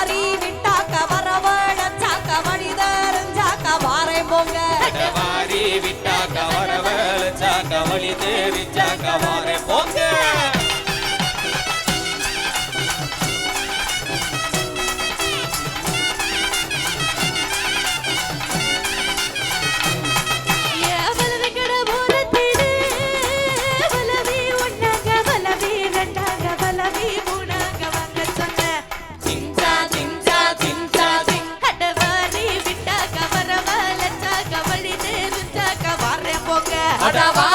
வாரி விட்டாக்க வரவழஞ்சாக்க வழிதறிஞ்சாக்க வாரை போங்க. வாரி விட்டாக்க வரவழஞ்சாக்க வழிதறிஞ்சாக்க வாரை போங்க. பாடவா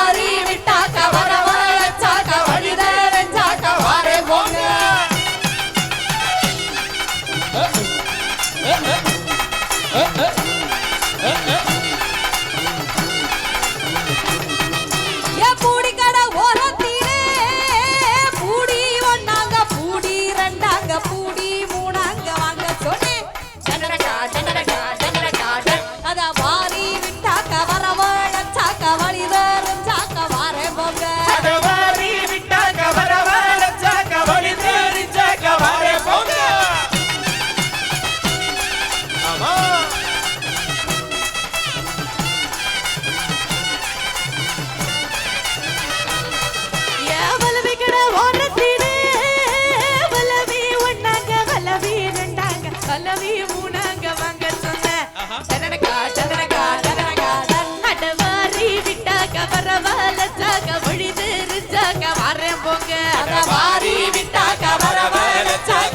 பல்லவியும் உணங்க வாங்க சொன்னேன் தன்னடக்கா தன்னடக்கா தன்னடக்கா தன்னடவாரி விட்டாக்க பரவாயில்லச்சாக்க ஒழி தெரிஞ்சாக்க வரேன் போங்க. அதை வாரி விட்டாக்க பரவாயில்லச்சாக்க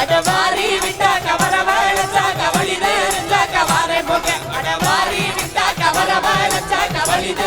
அடவாரி விட்டா கவர வேலச்சா கவலிதே இருந்தா கவாரை போக அடவாரி விட்டா கவர வேலச்சா கவலிதே